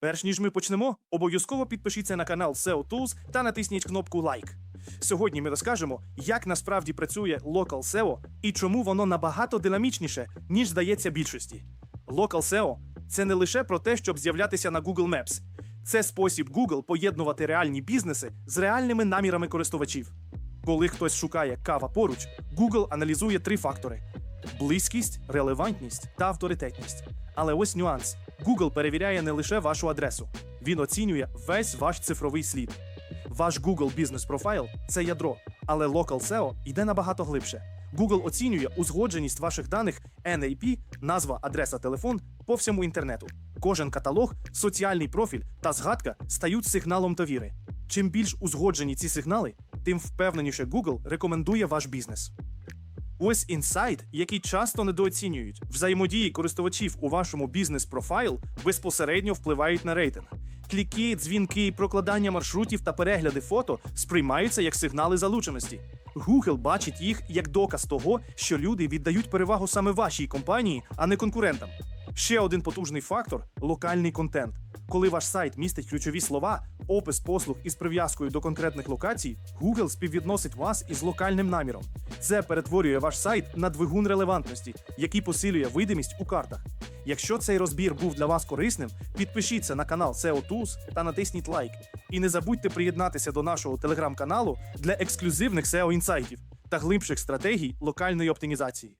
Перш ніж ми почнемо, обов'язково підпишіться на канал SEO Tools та натисніть кнопку Лайк. Сьогодні ми розкажемо, як насправді працює Local SEO і чому воно набагато динамічніше, ніж здається більшості. Local SEO – це не лише про те, щоб з'являтися на Google Maps. Це спосіб Google поєднувати реальні бізнеси з реальними намірами користувачів. Коли хтось шукає кава поруч, Google аналізує три фактори: близькість, релевантність та авторитетність. Але ось нюанс: Google перевіряє не лише вашу адресу, він оцінює весь ваш цифровий слід. Ваш Google Business Profile – це ядро, але Local SEO йде набагато глибше. Google оцінює узгодженість ваших даних NAP, назва, адреса, телефон по всьому інтернету. Кожен каталог, соціальний профіль та згадка стають сигналом довіри. Чим більш узгоджені ці сигнали, тим впевненіше Google рекомендує ваш бізнес. Ось інсайт, який часто недооцінюють. Взаємодії користувачів у вашому бізнес-профайл безпосередньо впливають на рейтинг. Кліки, дзвінки, прокладання маршрутів та перегляди фото сприймаються як сигнали залученості. Google бачить їх як доказ того, що люди віддають перевагу саме вашій компанії, а не конкурентам. Ще один потужний фактор локальний контент. Коли ваш сайт містить ключові слова, опис послуг із прив'язкою до конкретних локацій, Google співвідносить вас із локальним наміром. Це перетворює ваш сайт на двигун релевантності, який посилює видимість у картах. Якщо цей розбір був для вас корисним, підпишіться на канал SEO Tools та натисніть лайк. І не забудьте приєднатися до нашого телеграм-каналу для ексклюзивних SEO інсайтів та глибших стратегій локальної оптимізації.